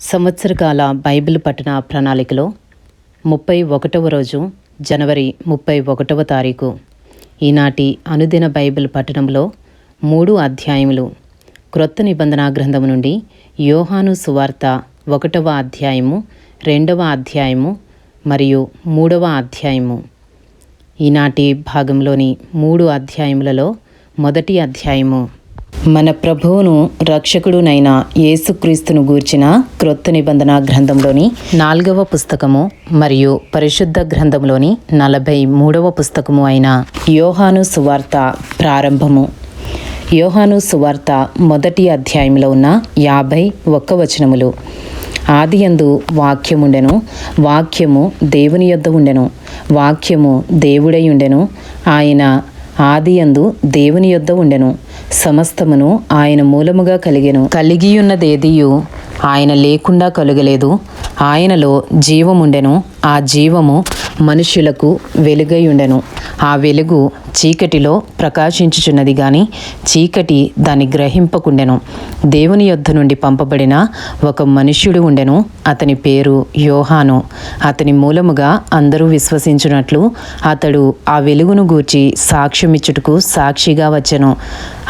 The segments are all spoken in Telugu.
సంవత్సరకాల బైబిల్ పఠన ప్రణాళికలో ముప్పై ఒకటవ రోజు జనవరి ముప్పై ఒకటవ తారీఖు. ఈనాటి అనుదిన బైబిల్ పఠనంలో మూడు అధ్యాయములు. క్రొత్త నిబంధన గ్రంథము నుండి యోహాను సువార్త ఒకటవ అధ్యాయము రెండవ అధ్యాయము మరియు మూడవ అధ్యాయము. ఈనాటి భాగంలోని మూడు అధ్యాయములలో మొదటి అధ్యాయము. మన ప్రభువును రక్షకుడునైన యేసుక్రీస్తును గూర్చిన క్రొత్త నిబంధన గ్రంథంలోని నాలుగవ పుస్తకము మరియు పరిశుద్ధ గ్రంథంలోని నలభై మూడవ పుస్తకము అయిన యోహాను సువార్త ప్రారంభము. యోహాను సువార్త మొదటి అధ్యాయంలో ఉన్న యాభై ఒక్క వచనములు. ఆదియందు వాక్యముండెను వాక్యము దేవుని యొద్ద ఉండెను వాక్యము దేవుడై ఉండెను ఆయన ఆదియందు దేవుని యొద్ద ఉండెను. సమస్తమును ఆయన మూలముగా కలిగెను. కలిగియున్నదేదియు ఆయన లేకుండా కలుగలేదు. ఆయనలో జీవముండెను. ఆ జీవము మనుష్యులకు వెలుగై ఉండెను ఆ వెలుగు చీకటిలో ప్రకాశించుచున్నది గాని చీకటి దాన్ని గ్రహింపకుండెను. దేవుని యొద్ధ నుండి పంపబడిన ఒక మనుష్యుడు ఉండెను. అతని పేరు యోహాను. అతని మూలముగా అందరూ విశ్వసించినట్లు అతడు ఆ వెలుగును గూర్చి సాక్ష్యమిచ్చుటకు సాక్షిగా వచ్చెను.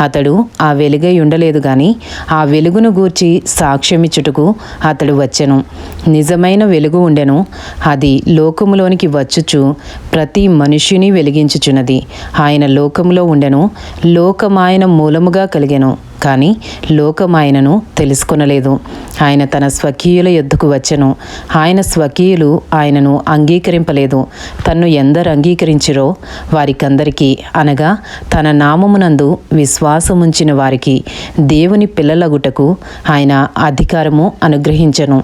అతడు ఆ వెలుగై ఉండలేదు గాని ఆ వెలుగును గూర్చి సాక్ష్యమిచ్చుటకు అతడు వచ్చెను. నిజమైన వెలుగు ఉండెను. అది లోకములోనికి వచ్చుచు ప్రతి మనుష్యుని వెలిగించుచున్నది. ఆయన లోకములో ఉండెను. లోకమాయన మూలముగా కలిగెను. కానీ లోకం ఆయనను తెలుసుకొనలేదు. ఆయన తన స్వకీయుల యొద్దకు వచ్చెను. ఆయన స్వకీయులు ఆయనను అంగీకరింపలేదు. తన్ను ఎందరు అంగీకరించిరో వారికందరికీ అనగా తన నామమునందు విశ్వాసముంచిన వారికి దేవుని పిల్లలగుటకు ఆయన అధికారము అనుగ్రహించను.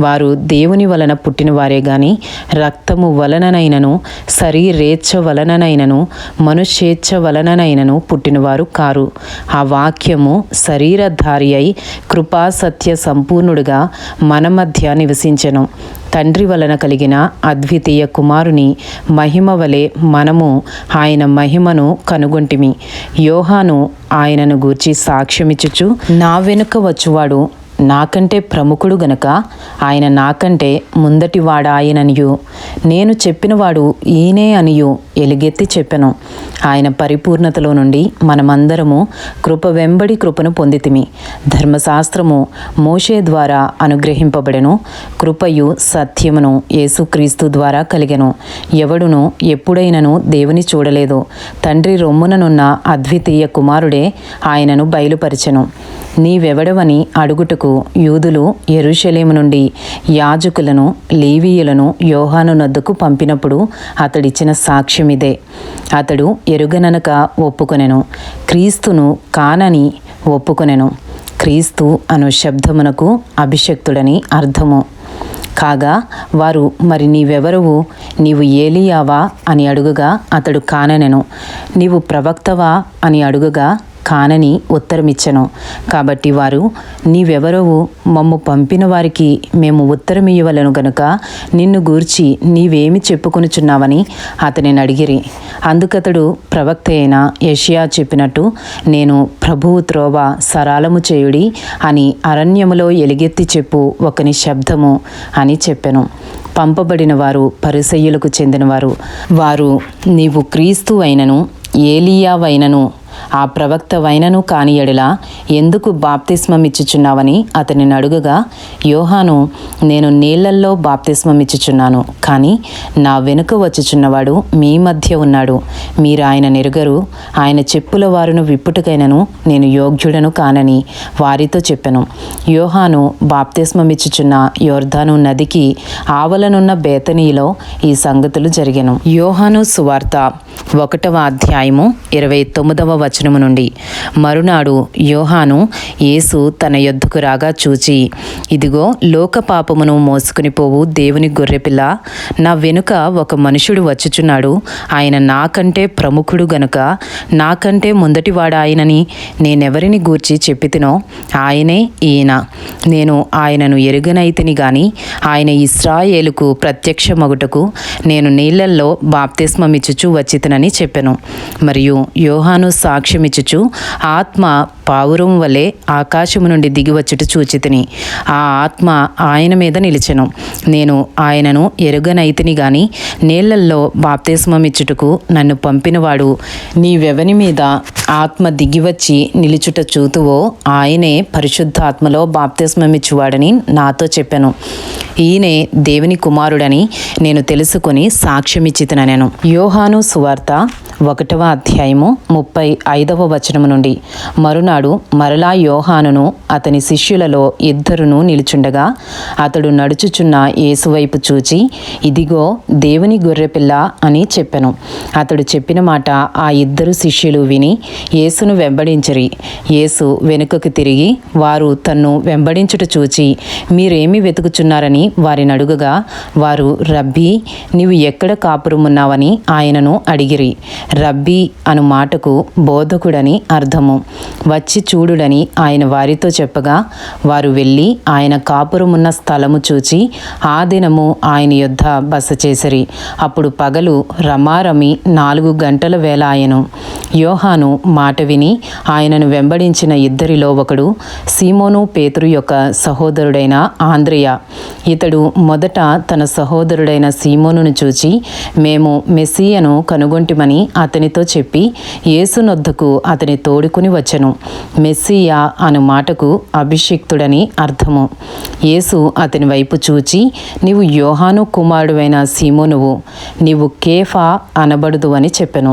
వారు దేవుని వలన పుట్టిన వారే గాని రక్తము వలననైనను శరీరేచ్ఛ వలననైనను మనుష్యేచ్ఛ వలననైనను పుట్టినవారు కారు. ఆ వాక్యము శరీరధారి అయి కృపా సత్య సంపూర్ణుడుగా మన మధ్య నివసించెను. తండ్రి వలన కలిగిన అద్వితీయ కుమారుని మహిమ వలె మనము ఆయన మహిమను కనుగొంటిమి. యోహాను ఆయనను గూర్చి సాక్ష్యమిచ్చుచు నా వెనుక వచ్చువాడు నాకంటే ప్రముఖుడు గనక ఆయన నాకంటే ముందటి వాడాయననియు. నేను చెప్పినవాడు ఈయనే అనియు ఎలుగెత్తి చెప్పెను. ఆయన పరిపూర్ణతలో నుండి మనమందరము కృప వెంబడి కృపను పొందితిమి. ధర్మశాస్త్రము మోషే ద్వారా అనుగ్రహింపబడెను. కృపయు సత్యమును యేసుక్రీస్తు ద్వారా కలిగెను. ఎవడును ఎప్పుడైనను దేవుని చూడలేదు. తండ్రి రొమ్ముననున్న అద్వితీయ కుమారుడే ఆయనను బయలుపరిచెను. నీవెవడవని అడుగుటకు యూదులు ఎరుషలేము నుండి యాజకులను లేవీయులను యోహాను నద్దుకు పంపినప్పుడు అతడిచ్చిన సాక్ష్యమిదే అతడు ఎరుగననక ఒప్పుకొనెను. క్రీస్తును కానని ఒప్పుకొనెను. క్రీస్తు అను శబ్దమునకు అభిషక్తుడని అర్థము. కాగా వారు మరి నీవెవరువు? నీవు ఏలియావా అని అడుగుగా అతడు కాననెను. నీవు ప్రవక్తవా అని అడుగుగా కానని ఉత్తరమిచ్చెను. కాబట్టి వారు నీవెవరవు మమ్ము పంపిన వారికి మేము ఉత్తరమియ్యవలను గనుక నిన్ను గూర్చి నీవేమి చెప్పుకొనుచున్నావని అతనిని అడిగిరి. అందుకతడు ప్రవక్త అయిన యషియా చెప్పినట్టు నేను ప్రభువు త్రోవ సరాలము చేయుడి అని అరణ్యములో ఎలుగెత్తి చెప్పు ఒకని శబ్దము అని చెప్పెను. పంపబడిన వారు పరిసయ్యులకు చెందినవారు. వారు నీవు క్రీస్తు అయినను ఏలియావైనను ఆ ప్రవక్త వైనను కాని ఎడల ఎందుకు బాప్తిస్మమిచ్చుచున్నావని అతనిని అడుగగా యోహాను నేను నీళ్ళల్లో బాప్తిస్మమిచ్చుచున్నాను కానీ నా వెనుక వచ్చుచున్నవాడు మీ మధ్య ఉన్నాడు. మీరు ఆయన నెరుగరు. ఆయన చెప్పుల వారును విప్పుటకైనను నేను యోగ్యుడను కానని వారితో చెప్పెను. యోహాను బాప్తిస్మమిచ్చుచున్న యోర్ధాను నదికి ఆవలనున్న బేతనీలో ఈ సంగతులు జరిగెను. యోహాను సువార్త ఒకటవ అధ్యాయము ఇరవై తొమ్మిదవ వచనము నుండి. మరునాడు యోహాను యేసు తన యొద్దకు రాగా చూచి ఇదిగో లోక పాపమును మోసుకుని పోవు దేవుని గొర్రెపిల్ల నా వెనుక ఒక మనుషుడు వచ్చుచున్నాడు. ఆయన నాకంటే ప్రముఖుడు గనుక నాకంటే ముందటివాడు ఆయనని నేనెవరిని గూర్చి చెప్పితినో ఆయనే ఈయన. నేను ఆయనను ఎరుగనైతిని గాని ఆయన ఇస్రాయేలుకు ప్రత్యక్ష మగుటకు నేను నీళ్ళల్లో బాప్తిస్మమిచ్చుచూ వచ్చితనని చెప్పెను. మరియు యోహాను సా సాక్ష్యమిచ్చుచు ఆత్మ పావురం వలె ఆకాశము నుండి దిగివచ్చుట చూచితిని. ఆ ఆత్మ ఆయన మీద నిలిచెను. నేను ఆయనను ఎరుగనైతిని గాని నీళ్ళల్లో బాప్తిస్మమిచ్చుటకు నన్ను పంపినవాడు నీవెవని మీద ఆత్మ దిగివచ్చి నిలుచుట చూతువో ఆయనే పరిశుద్ధాత్మలో బాప్తిస్మమిచ్చువాడని నాతో చెప్పాను. ఈయనే దేవుని కుమారుడని నేను తెలుసుకొని సాక్ష్యమిచ్చితనెను యోహాను సువార్త ఒకటవ అధ్యాయము ముప్పై ఐదవ వచనము నుండి. మరునాడు మరలా యోహానును అతని శిష్యులలో ఇద్దరును నిలుచుండగా అతడు నడుచుచున్న యేసువైపు చూచి ఇదిగో దేవుని గొర్రెపిల్ల అని చెప్పెను. అతడు చెప్పిన మాట ఆ ఇద్దరు శిష్యులు విని యేసును వెంబడించరి. యేసు వెనుకకు తిరిగి వారు తన్ను వెంబడించుట చూచి మీరేమి వెతుకుచున్నారని వారిని అడుగగా వారు రబ్బీ నీవు ఎక్కడ కాపురమున్నావని ఆయనను అడిగిరి. రబ్బీ అను మాటకు బోధకుడని అర్థము. వచ్చి చూడుడని ఆయన వారితో చెప్పగా వారు వెళ్ళి ఆయన కాపురమున్న స్థలము చూచి ఆ దినము ఆయన యొద్ద బస చేసిరి. అప్పుడు పగలు రమారమి నాలుగు గంటల వేళ ఆయను. యోహాను మాట విని ఆయనను వెంబడించిన ఇద్దరిలో ఒకడు సీమోను పేతురు యొక్క సహోదరుడైన ఆంద్రియ. ఇతడు మొదట తన సహోదరుడైన సీమోనును చూచి మేము మెస్సీయను కనుగొంటిమని అతనితో చెప్పి యేసునొద్దకు అతని తోడుకుని వచ్చెను. మెస్సియా అను మాటకు అభిషిక్తుడని అర్థము. యేసు అతని వైపు చూచి నీవు యోహాను కుమారుడువైన సీమోనువు నీవు కేఫా అనబడుదు అని చెప్పెను.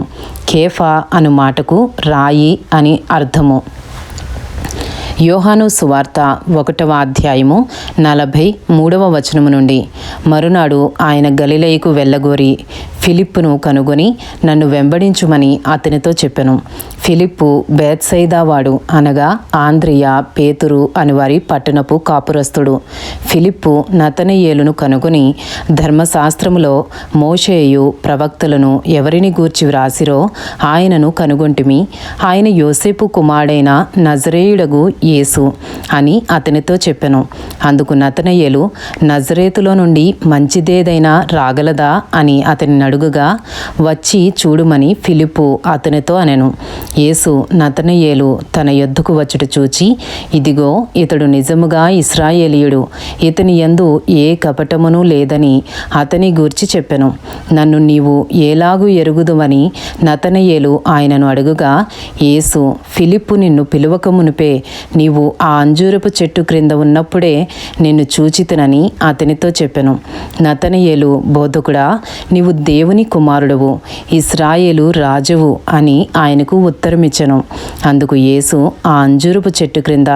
కేఫా అను మాటకు రాయి అని అర్థము. యోహాను సువార్త ఒకటవ అధ్యాయము నలభై మూడవ వచనము నుండి మరునాడు ఆయన గలిలయకు వెళ్ళగోరి ఫిలిప్పును కనుగొని నన్ను వెంబడించుమని అతనితో చెప్పెను. ఫిలిప్పు బేత్సైదావాడు అనగా ఆంద్రియ పేతురు అని వారి పట్టణపు కాపురస్తుడు ఫిలిప్పు నతనయేలును కనుగొని ధర్మశాస్త్రములో మోషేయు ప్రవక్తలను ఎవరిని గూర్చి వ్రాసిరో ఆయనను కనుగొంటిమి. ఆయన యోసేపు కుమారుడైన నజరేయుడగు యేసు అని అతనితో చెప్పెను. అందుకు నతనయేలు నజరేతులో నుండి మంచిదేదైనా రాగలదా అని అతని అడుగుగా వచ్చి చూడుమని ఫిలిప్పు అతనితో అనెను. యేసు నతనయేలు తన యొద్దకు వచ్చుట చూచి ఇదిగో ఇతడు నిజముగా ఇస్రాయేలీయుడు ఇతని యందు ఏ కపటమును లేదని అతని గూర్చి చెప్పెను. నన్ను నీవు ఏలాగు ఎరుగుదువని నతనయేలు ఆయనను అడుగుగా యేసు ఫిలిప్పు నిన్ను పిలువక మునిపే నీవు ఆ అంజూరపు చెట్టు క్రింద ఉన్నప్పుడే నిన్ను చూచితనని అతనితో చెప్పెను. నతనయేలు బోధకుడా నీవు దేవుని కుమారుడవు ఇస్రాయేలు రాజువు అని ఆయనకు ఉత్తరమిచ్చను. అందుకు యేసు ఆ అంజూరపు చెట్టు క్రింద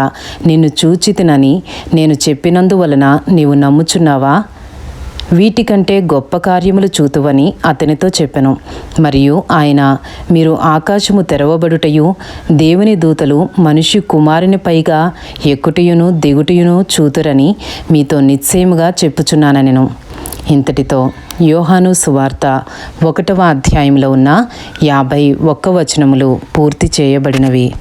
నిన్ను చూచితినని నేను చెప్పినందువలన నీవు నమ్ముచున్నావా? వీటికంటే గొప్ప కార్యములు చూతువని అతనితో చెప్పెను. మరియు ఆయన మీరు ఆకాశము తెరవబడుటయు దేవుని దూతలు మనిషి కుమారుని పైగా ఎక్కుటయును దిగుటయును చూతురని మీతో నిశ్చయముగా చెప్పుచున్నానెను ఇంతటితో యోహాను సువార్త ఒకటవ అధ్యాయంలో ఉన్న యాభై ఒక్క వచనములు పూర్తి చేయబడినవి.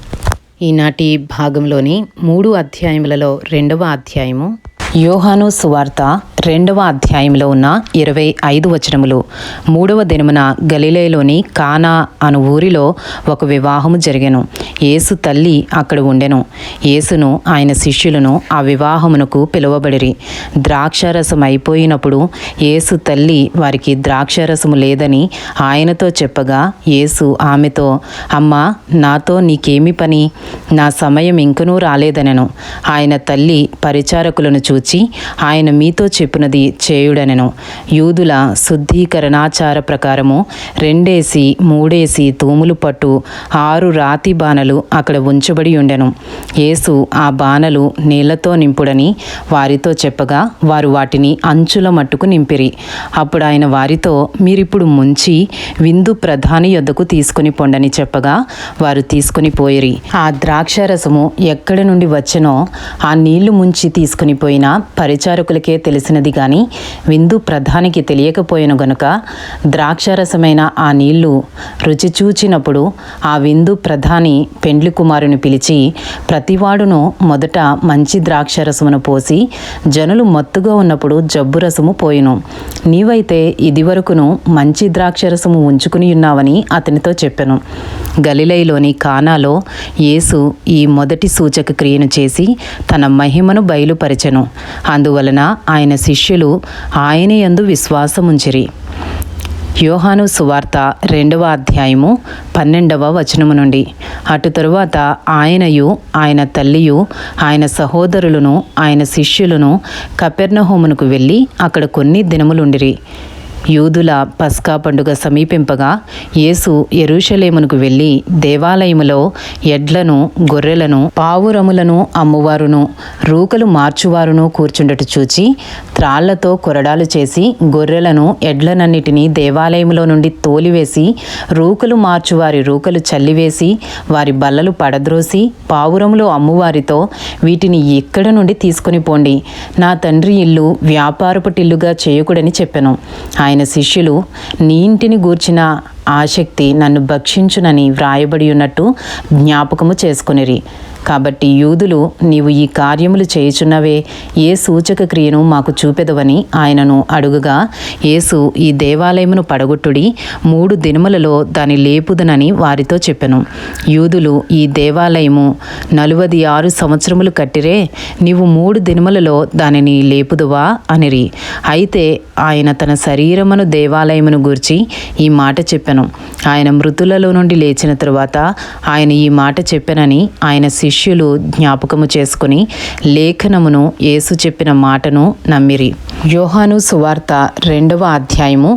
ఈనాటి భాగంలోని మూడు అధ్యాయములలో రెండవ అధ్యాయము యోహాను సువార్త రెండవ అధ్యాయంలో ఉన్న ఇరవై ఐదు వచనములు. మూడవ దినమున గలిలేలోని కానా అను ఊరిలో ఒక వివాహము జరిగెను. యేసు తల్లి అక్కడ ఉండెను. యేసును ఆయన శిష్యులను ఆ వివాహమునకు పిలువబడిరి. ద్రాక్షారసం అయిపోయినప్పుడు యేసు తల్లి వారికి ద్రాక్షారసము లేదని ఆయనతో చెప్పగా యేసు ఆమెతో అమ్మా నాతో నీకేమి పని? నా సమయం ఇంకనూ రాలేదనెను. ఆయన తల్లి పరిచారకులను చూచి ఆయన మీతో చెప్పినది చేయుడనెను. యూదుల శుద్ధీకరణాచార ప్రకారము రెండేసి మూడేసి తూములు పట్టు ఆరు రాతి బాణలు అక్కడ ఉంచబడి ఉండెను. యేసు ఆ బాణలు నీళ్ళతో నింపుడని వారితో చెప్పగా వారు వాటిని అంచుల మట్టుకు నింపిరి. అప్పుడు ఆయన వారితో మీరిప్పుడు ముంచి విందు ప్రధాని యొద్దకు తీసుకుని పొండని చెప్పగా వారు తీసుకుని పోయిరి. ఆ ద్రాక్షారసము ఎక్కడి నుండి వచ్చెనో ఆ నీళ్ళు ముంచి తీసుకుని పోయినా పరిచారకులకే తెలిసినది గాని విందు ప్రధానికి తెలియకపోయిన గనుక ద్రాక్షారసమైన ఆ నీళ్ళు రుచి చూచినప్పుడు ఆ విందు ప్రధాని పెండ్లి కుమారుని పిలిచి ప్రతివాడును మొదట మంచి ద్రాక్షరసమును పోసి జనులు మత్తుగా ఉన్నప్పుడు జబ్బు రసము పోయిను. నీవైతే ఇదివరకును మంచి ద్రాక్షరసము ఉంచుకుని ఉన్నావని అతనితో చెప్పెను. గలిలైలోని కానాలో యేసు ఈ మొదటి సూచక క్రియను చేసి తన మహిమను బయలుపరచెను. అందువలన ఆయన శిష్యులు ఆయన యందు విశ్వాసముంచిరి. యోహాను సువార్త రెండవ అధ్యాయము పన్నెండవ వచనము నుండి. అటు తరువాత ఆయనయు ఆయన తల్లియు ఆయన సహోదరులను ఆయన శిష్యులను కపెర్నహోమునకు వెళ్ళి అక్కడ కొన్ని దినములుండిరి. యూదుల పస్కా పండుగ సమీపింపగా యేసు ఎరుషలేమునకు వెళ్ళి దేవాలయములో ఎడ్లను గొర్రెలను పావురములను అమ్మువారును రూకలు మార్చువారును కూర్చుండట చూచి త్రాళ్ళతో కొరడాలు చేసి గొర్రెలను ఎడ్లనన్నిటినీ దేవాలయములో నుండి తోలివేసి రూకలు మార్చువారి రూకలు చల్లివేసి వారి బల్లలు పడద్రోసి పావురములు అమ్మువారితో వీటిని ఇక్కడ నుండి తీసుకుని పోండి? నా తండ్రి ఇల్లు వ్యాపారపుటిల్లుగా చేయకూడని చెప్పెను. ఆయన శిష్యులు నీ ఇంటిని గూర్చిన ఆసక్తి నన్ను భక్షించునని వ్రాయబడి ఉన్నట్టు జ్ఞాపకము చేసుకునిరి. కాబట్టి యూదులు నీవు ఈ కార్యములు చేయుచున్నవే ఏ సూచక క్రియను మాకు చూపెదవని ఆయనను అడుగుగా యేసు ఈ దేవాలయమును పడగొట్టుడి మూడు దినములలో దాని లేపుదనని వారితో చెప్పెను. యూదులు ఈ దేవాలయము నలువది ఆరు సంవత్సరములు కట్టిరే నీవు మూడు దినములలో దానిని లేపుదువా అనిరి. అయితే ఆయన తన శరీరమును దేవాలయమును గూర్చి ఈ మాట చెప్పెను. ఆయన మృతులలో నుండి లేచిన తరువాత ఆయన ఈ మాట చెప్పనని ఆయన శిష్యులు జ్ఞాపకము చేసుకుని లేఖనమును యేసు చెప్పిన మాటను నమ్మిరి. యోహాను సువార్త రెండవ అధ్యాయము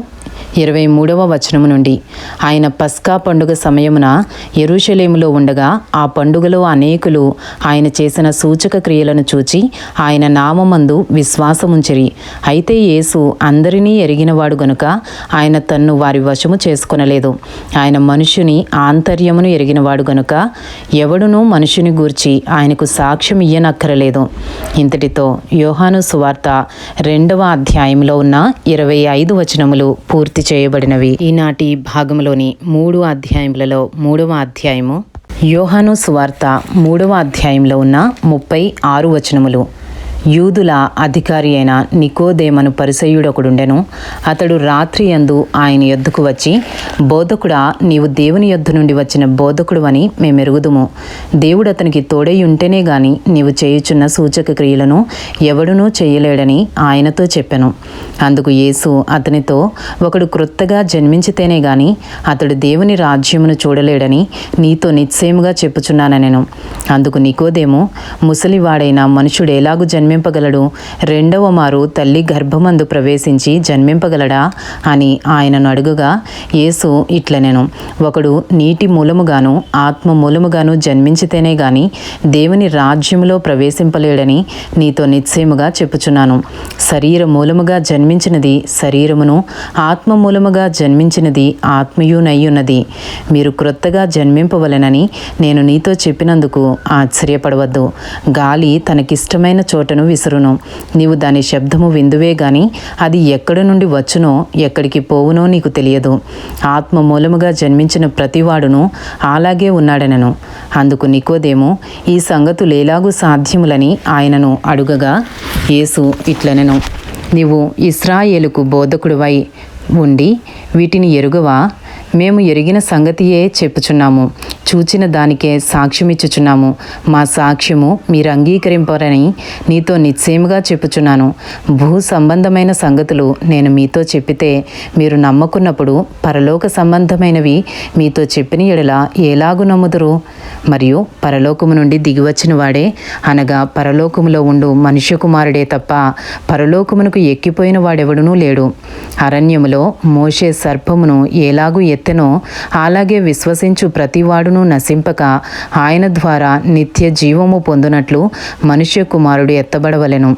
ఇరవై మూడవ వచనము నుండి. ఆయన పస్కా పండుగ సమయమున ఎరుషలేములో ఉండగా ఆ పండుగలో అనేకులు ఆయన చేసిన సూచక క్రియలను చూచి ఆయన నామమందు విశ్వాసముంచిరి. అయితే యేసు అందరినీ ఎరిగినవాడు గనుక ఆయన తన్ను వారి వశము చేసుకొనలేదు. ఆయన మనుషుని ఆంతర్యమును ఎరిగినవాడు గనుక ఎవడునూ మనుషుని గూర్చి ఆయనకు సాక్ష్యం ఇయ్యనక్కరలేదు. ఇంతటితో యోహాను సువార్త రెండవ అధ్యాయంలో ఉన్న ఇరవై ఐదు వచనములు పూర్తి చేయబడినవి. ఈనాటి భాగంలోని మూడు అధ్యాయములలో మూడవ అధ్యాయము యోహాను స్వార్త మూడవ అధ్యాయంలో ఉన్న ముప్పై ఆరు వచనములు. యూదుల అధికారి అయిన నికోదేమను పరిసయుడొకడుండెను అతడు రాత్రి యందు ఆయన యొద్దకు వచ్చి బోధకుడా నీవు దేవుని యొద్ద నుండి వచ్చిన బోధకుడు అని మేమెరుగుదుము. దేవుడు అతనికి తోడై ఉంటేనే గాని నీవు చేయుచున్న సూచక క్రియలను ఎవడునూ చేయలేడని ఆయనతో చెప్పెను. అందుకు యేసు అతనితో ఒకడు క్రొత్తగా జన్మించితేనే గాని అతడు దేవుని రాజ్యమును చూడలేడని నీతో నిశ్చయముగా చెప్పుచున్నానెను అందుకు నికోదేము ముసలివాడైన మనుషుడు ఎలాగు జన్మింపగలడు. రెండవ మారు తల్లి గర్భమందు ప్రవేశించి జన్మింపగలడా అని ఆయనను అడుగుగా యేసు ఇట్లనెను. ఒకడు నీటి మూలముగాను ఆత్మ మూలముగాను జన్మించితేనే గాని దేవుని రాజ్యములో ప్రవేశింపలేడని నీతో నిశ్చయముగా చెప్పుచున్నాను. శరీర మూలముగా జన్మించినది శరీరమును ఆత్మ మూలముగా జన్మించినది ఆత్మయునయ్యున్నది మీరు క్రొత్తగా జన్మింపవలెనని నేను నీతో చెప్పినందుకు ఆశ్చర్యపడవద్దు. గాలి తనకిష్టమైన చోటను విసురును. నీవు దాని శబ్దము విందువే గాని అది ఎక్కడి నుండి వచ్చునో ఎక్కడికి పోవునో నీకు తెలియదు. ఆత్మ మూలముగా జన్మించిన ప్రతివాడును అలాగే ఉన్నాడనను. అందుకు నికోదేమో ఈ సంగతులు ఎలాగూ సాధ్యములని ఆయనను అడుగగా యేసు ఇట్లనెను. నీవు ఇస్రాయేలుకు బోధకుడివై ఉండి వీటిని ఎరుగవా? మేము ఎరిగిన సంగతియే చెప్పుచున్నాము. చూచిన దానికే సాక్ష్యమిచ్చుచున్నాము. మా సాక్ష్యము మీరు అంగీకరింపరని నీతో నిశ్చయముగా చెప్పుచున్నాను. భూ సంబంధమైన సంగతులు నేను మీతో చెప్పితే మీరు నమ్మకున్నప్పుడు పరలోక సంబంధమైనవి మీతో చెప్పిన ఎడల ఎలాగు నమ్ముదురు? మరియు పరలోకము నుండి దిగివచ్చిన వాడే అనగా పరలోకములో ఉండు మనుష్య కుమారుడే తప్ప పరలోకమునకు ఎక్కిపోయిన వాడెవడునూ లేడు. అరణ్యములో మోషే సర్పమును ఎలాగూ ఎత్తెనో అలాగే విశ్వసించు ప్రతివాడును నశింపక ఆయన ద్వారా నిత్య జీవము పొందునట్లు మనుష్య కుమారుడు ఎత్తబడవలెను.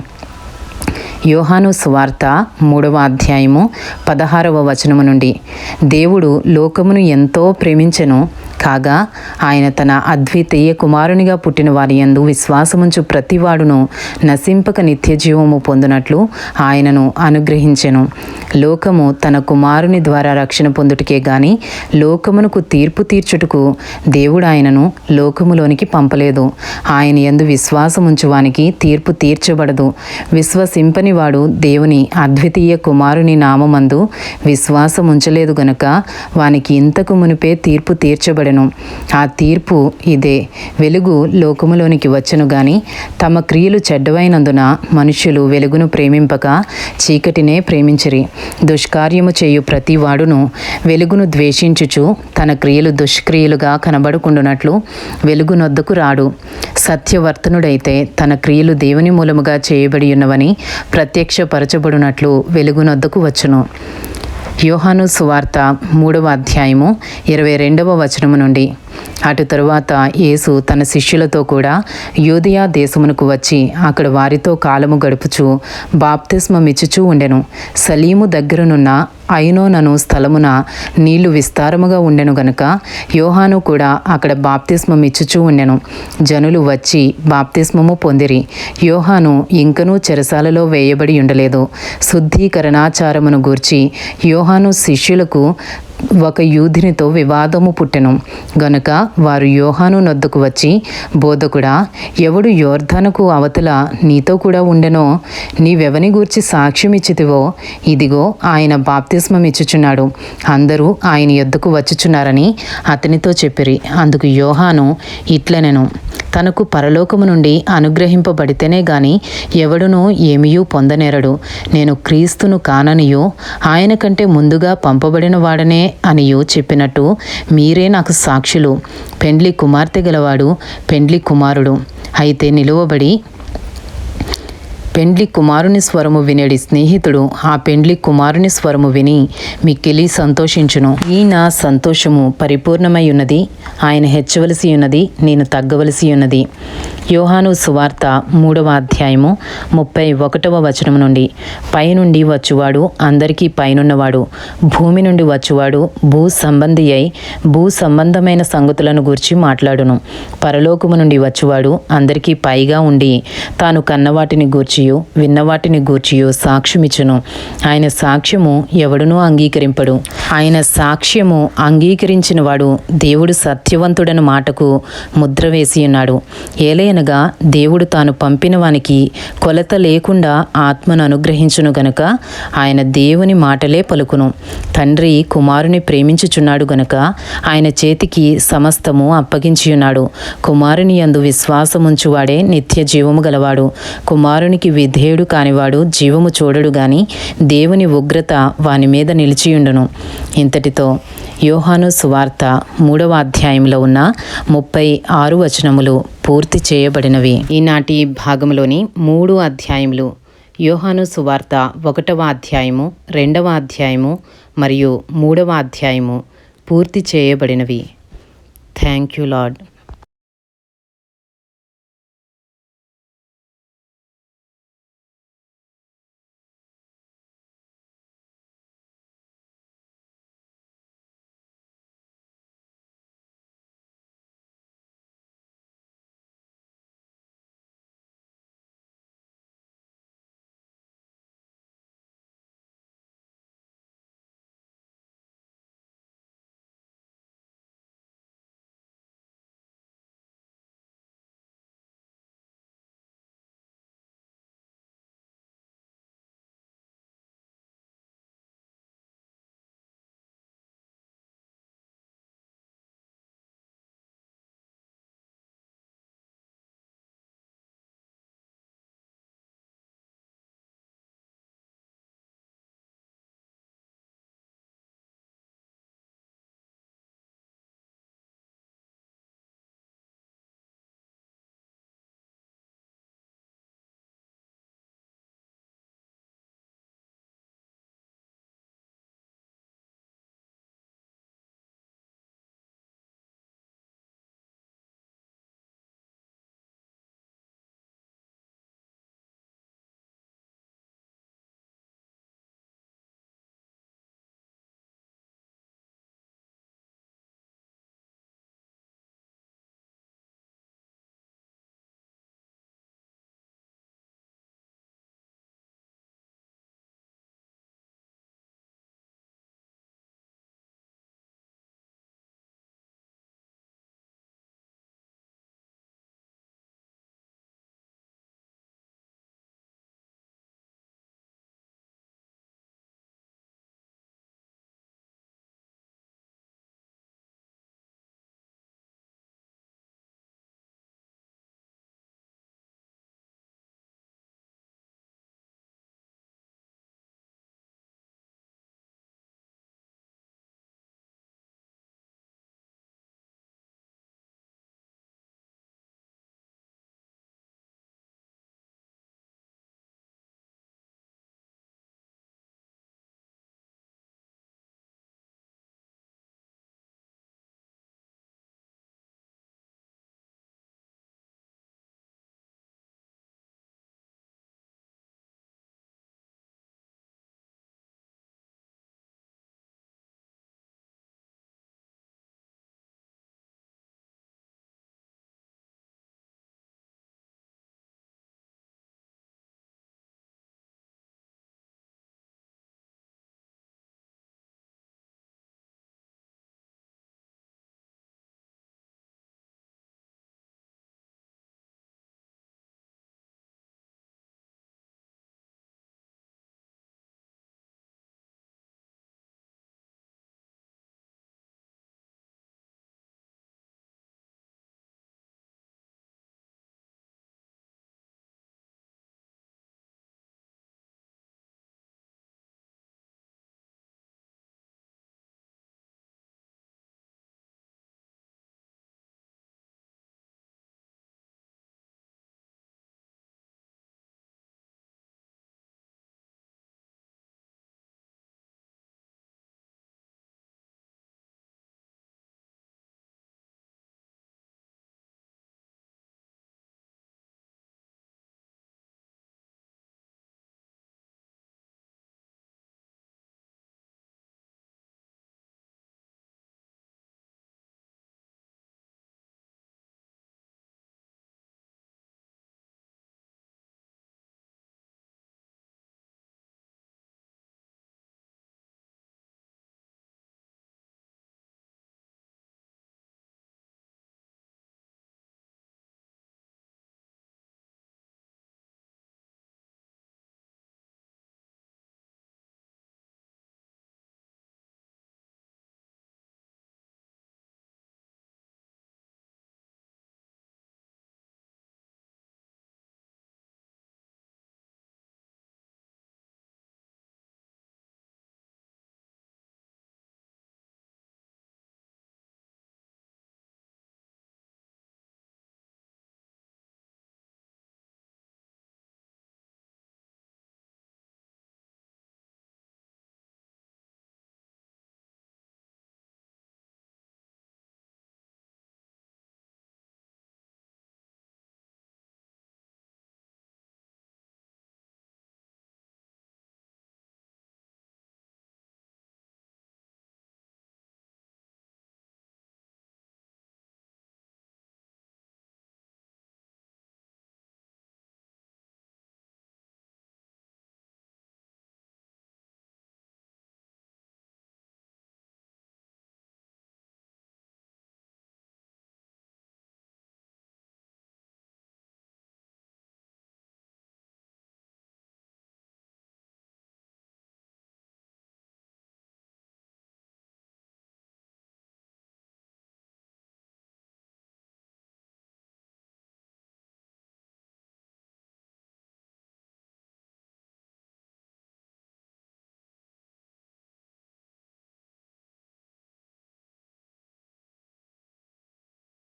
యోహాను సువార్త మూడవ అధ్యాయము పదహారవ వచనము నుండి. దేవుడు లోకమును ఎంతో ప్రేమించెను కాగా ఆయన తన అద్వితీయ కుమారునిగా పుట్టిన వారి యందు విశ్వాసముంచు ప్రతివాడును నశింపక నిత్య జీవము పొందునట్లు ఆయనను అనుగ్రహించెను. లోకము తన కుమారుని ద్వారా రక్షణ పొందుటకే గాని లోకమునకు తీర్పు తీర్చుటకు దేవుడు ఆయనను లోకములోనికి పంపలేదు. ఆయన యందు విశ్వాసముంచువానికి తీర్పు తీర్చబడదు. విశ్వసింపని వాడు దేవుని అద్వితీయ కుమారుని నామమందు విశ్వాసముంచలేదు గనుక వానికి ఇంతకు మునిపే తీర్పు తీర్చబడెను ఆ తీర్పు ఇదే. వెలుగు లోకములోనికి వచ్చును గాని తమ క్రియలు చెడ్డవైనందున మనుష్యులు వెలుగును ప్రేమింపక చీకటినే ప్రేమించిరి. దుష్కార్యము చేయు ప్రతి వాడును వెలుగును ద్వేషించుచు తన క్రియలు దుష్క్రియలుగా కనబడుకుండునట్లు వెలుగునొద్దకు రాడు. సత్యవర్తనుడైతే తన క్రియలు దేవుని మూలముగా చేయబడి ఉన్నవని ప్రత్యక్షపరచబడినట్లు వెలుగునొద్దకు వచ్చును. యోహాను సువార్త మూడవ అధ్యాయము ఇరవై రెండవ వచనము నుండి. అటు తరువాత యేసు తన శిష్యులతో కూడా యూదియా దేశమునకు వచ్చి అక్కడ వారితో కాలము గడుపుచు బాప్తిస్మమిచ్చుచూ ఉండెను. సలీము దగ్గరనున్న అయినోనను స్థలమున నీళ్ళు విస్తారముగా ఉండెను గనుక యోహాను కూడా అక్కడ బాప్తిస్మం ఇచ్చుచూ ఉండెను. జనులు వచ్చి బాప్తిస్మము పొందిరి. యోహాను ఇంకనూ చెరసాలలో వేయబడి ఉండలేదు. శుద్ధీకరణాచారమును గూర్చి యోహాను శిష్యులకు ఒక యూధినితో వివాదము పుట్టెను. గనుక వారు యోహాను నొద్దకు వచ్చి బోధకుడా ఎవడు యోర్ధనకు అవతల నీతో కూడా ఉండెనో? నీవెవని గూర్చి సాక్ష్యమిచ్చితివో? ఇదిగో ఆయన బాప్తిస్మం ఇచ్చుచున్నాడు అందరూ ఆయన యొద్దకు వచ్చుచున్నారని అతనితో చెప్పిరి. అందుకు యోహాను ఇట్లనెను. తనకు పరలోకము నుండి అనుగ్రహింపబడితేనే గాని ఎవడునూ ఏమియూ పొందనేరడు. నేను క్రీస్తును కాననియో ఆయన కంటే ముందుగా పంపబడిన వాడనే అనియో చెప్పినట్టు మీరే నాకు సాక్షులు. పెండ్లి కుమార్తె గలవాడు పెండ్లి కుమారుడు. అయితే నిలువబడి పెండ్లి కుమారుని స్వరము వినేడి స్నేహితుడు ఆ పెండ్లి కుమారుని స్వరము విని మిక్కిలి సంతోషించును. ఈ నా సంతోషము పరిపూర్ణమై ఉన్నది. ఆయన హెచ్చవలసి ఉన్నది నేను తగ్గవలసి ఉన్నది యోహాను సువార్త మూడవ అధ్యాయము ముప్పై ఒకటవ వచనం నుండి. పైనుండి వచ్చువాడు అందరికీ పైనున్నవాడు భూమి నుండి వచ్చువాడు భూ సంబంధి అయి భూ సంబంధమైన సంగతులను గూర్చి మాట్లాడును. పరలోకము నుండి వచ్చువాడు అందరికీ పైగా ఉండి తాను కన్నవాటిని గూర్చియు విన్నవాటిని గూర్చియు సాక్ష్యమిచ్చును. ఆయన సాక్ష్యము ఎవడునూ అంగీకరింపడు. ఆయన సాక్ష్యము అంగీకరించినవాడు దేవుడు సత్యవంతుడని మాటకు ముద్ర వేసి ఉన్నాడు ఏలయనగా దేవుడు తాను పంపిన వానికి కొలత లేకుండా ఆత్మను అనుగ్రహించును గనుక ఆయన దేవుని మాటలే పలుకును. తండ్రి కుమారుని ప్రేమించుచున్నాడు గనుక ఆయన చేతికి సమస్తము అప్పగించియున్నాడు. కుమారుని యందు విశ్వాసముంచువాడే నిత్య జీవము గలవాడు. కుమారునికి విధేయుడు కానివాడు జీవము చూడడు గాని దేవుని ఉగ్రత వాని మీద నిలిచియుండును. ఇంతటితో యోహాను సువార్త మూడవ అధ్యాయంలో ఉన్న ముప్పై ఆరు వచనములు పూర్తి చేయబడినవి. ఈనాటి భాగంలోని మూడు అధ్యాయములు యోహాను సువార్త ఒకటవ అధ్యాయము రెండవ అధ్యాయము మరియు మూడవ అధ్యాయము పూర్తి చేయబడినవి. Thank you lord